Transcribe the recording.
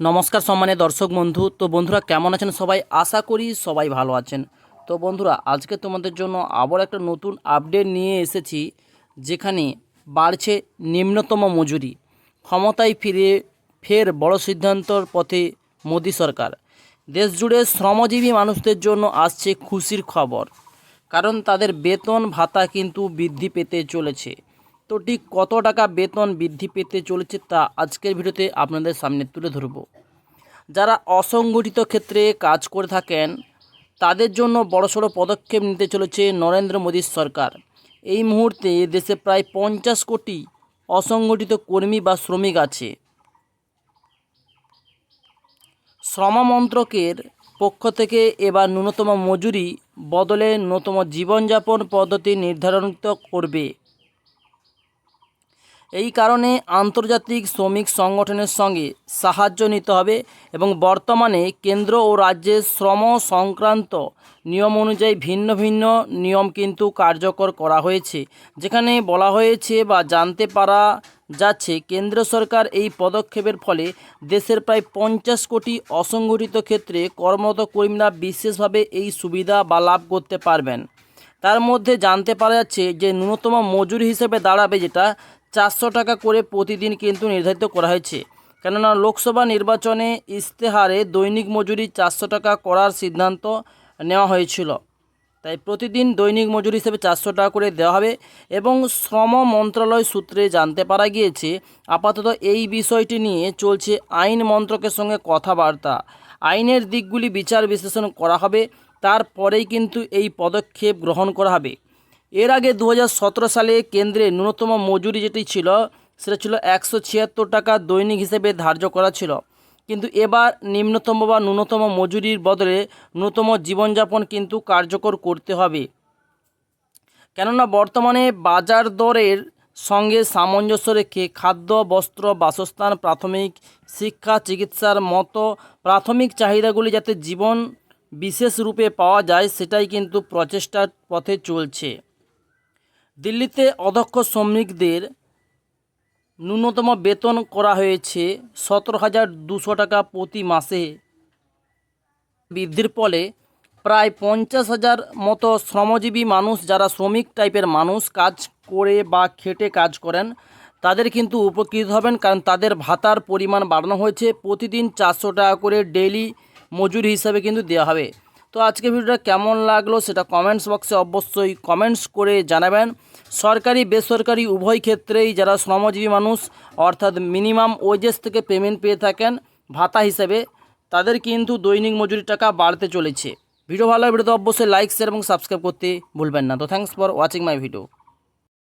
নমস্কার সম্মানের দর্শক বন্ধু। তো বন্ধুরা, কেমন আছেন সবাই? আশা করি সবাই ভালো আছেন। তো বন্ধুরা, আজকে তোমাদের জন্য আবার একটা নতুন আপডেট নিয়ে এসেছি, যেখানে বাড়ছে নিম্নতম মজুরি। ক্ষমতায় ফিরে, ফের বড় সিদ্ধান্তর পথে মোদী সরকার। দেশ জুড়ে শ্রমজীবী মানুষদের জন্য আসছে খুশির খবর। কারণ তাদের বেতন ভাতা কিন্তু বৃদ্ধি পেতে চলেছে। তো ঠিক কত টাকা বেতন বৃদ্ধি পেতে চলেছে তা আজকের ভিডিওতে আপনাদের সামনে তুলে ধরব। যারা অসংগঠিত ক্ষেত্রে কাজ করে থাকেন, তাদের জন্য বড়সড় পদক্ষেপ নিতে চলেছে নরেন্দ্র মোদীর সরকার। এই মুহূর্তে দেশে প্রায় পঞ্চাশ কোটি অসংগঠিত কর্মী বা শ্রমিক আছে। শ্রম মন্ত্রকের পক্ষ থেকে এবার ন্যূনতম মজুরি বদলে ন্যূনতম জীবনযাপন পদ্ধতি নির্ধারণিত করবে। এই কারণে আন্তর্জাতিক শ্রমিক সংগঠনের সঙ্গে সাহায্য নিতে হবে এবং বর্তমানে কেন্দ্র ও রাজ্যের শ্রম সংক্রান্ত নিয়ম অনুযায়ী ভিন্ন ভিন্ন নিয়ম কিন্তু কার্যকর করা হয়েছে। যেখানে বলা হয়েছে বা জানতে পারা যাচ্ছে, কেন্দ্র সরকার এই পদক্ষেপের ফলে দেশের প্রায় পঞ্চাশ কোটি অসংগঠিত ক্ষেত্রে কর্মরত কর্মীরা বিশেষভাবে এই সুবিধা বা লাভ করতে পারবেন। তার মধ্যে জানতে পারা যাচ্ছে যে ন্যূনতম মজুরি হিসেবে দাঁড়াবে যেটা চারশো টাকা করে প্রতিদিন কিন্তু নির্ধারিত করা হয়েছে। কেননা লোকসভা নির্বাচনে ইশতেহারে দৈনিক মজুরি চারশো টাকা করার সিদ্ধান্ত নেওয়া হয়েছিল। তাই প্রতিদিন দৈনিক মজুরি হিসেবে চারশো টাকা করে দেওয়া হবে এবং শ্রম মন্ত্রণালয় সূত্রে জানতে পারা গিয়েছে, আপাতত এই বিষয়টি নিয়ে চলছে আইন মন্ত্রকের সঙ্গে কথাবার্তা। আইনের দিকগুলি বিচার বিশ্লেষণ করা হবে, তারপরেই কিন্তু এই পদক্ষেপ গ্রহণ করা হবে। এর আগে দু হাজার সতেরো সালে কেন্দ্রে ন্যূনতম মজুরি যেটি ছিল, সেটা ছিল একশো ছিয়াত্তর টাকা দৈনিক হিসেবে ধার্য করা ছিল। কিন্তু এবার নিম্নতম বা ন্যূনতম মজুরির বদলে ন্যূনতম জীবনযাপন কিন্তু কার্যকর করতে হবে। কেননা বর্তমানে বাজার দরের সঙ্গে সামঞ্জস্য রেখে খাদ্য, বস্ত্র, বাসস্থান, প্রাথমিক শিক্ষা, চিকিৎসার মতো প্রাথমিক চাহিদাগুলি যাতে জীবন বিশেষ রূপে পাওয়া যায়, সেটাই কিন্তু প্রচেষ্টার পথে চলছে। দিল্লিতে অদক্ষ শ্রমিকদের ন্যূনতম বেতন করা হয়েছে সতেরো হাজার দুশো টাকা প্রতি মাসে। বৃদ্ধির ফলে প্রায় পঞ্চাশ হাজার মতো শ্রমজীবী মানুষ যারা শ্রমিক টাইপের মানুষ কাজ করে বা খেটে কাজ করেন, তাদের কিন্তু উপকৃত হবেন কারণ তাদের ভাতার পরিমাণ বাড়ানো হয়েছে। প্রতিদিন চারশো টাকা করে ডেইলি মজুরি হিসাবে কিন্তু দেওয়া হবে। তো আজকে ভিডিওটা কেমন লাগল সেটা কমেন্টস বক্সে অবশ্যই কমেন্টস করে জানাবেন। সরকারি, বেসরকারি, উভয় ক্ষেত্রেই যারা শ্রমজীবী মানুষ, অর্থাৎ মিনিমাম ওয়েজেস থেকে পেমেন্ট পেয়ে থাকেন, ভাতা হিসেবে, তাদের কিন্তু দৈনিক মজুরি টাকা বাড়তে চলেছে। ভিডিও ভালো ভিডিও তো অবশ্যই লাইক শেয়ার এবং সাবস্ক্রাইব করতে ভুলবেন না। তো thanks for watching my video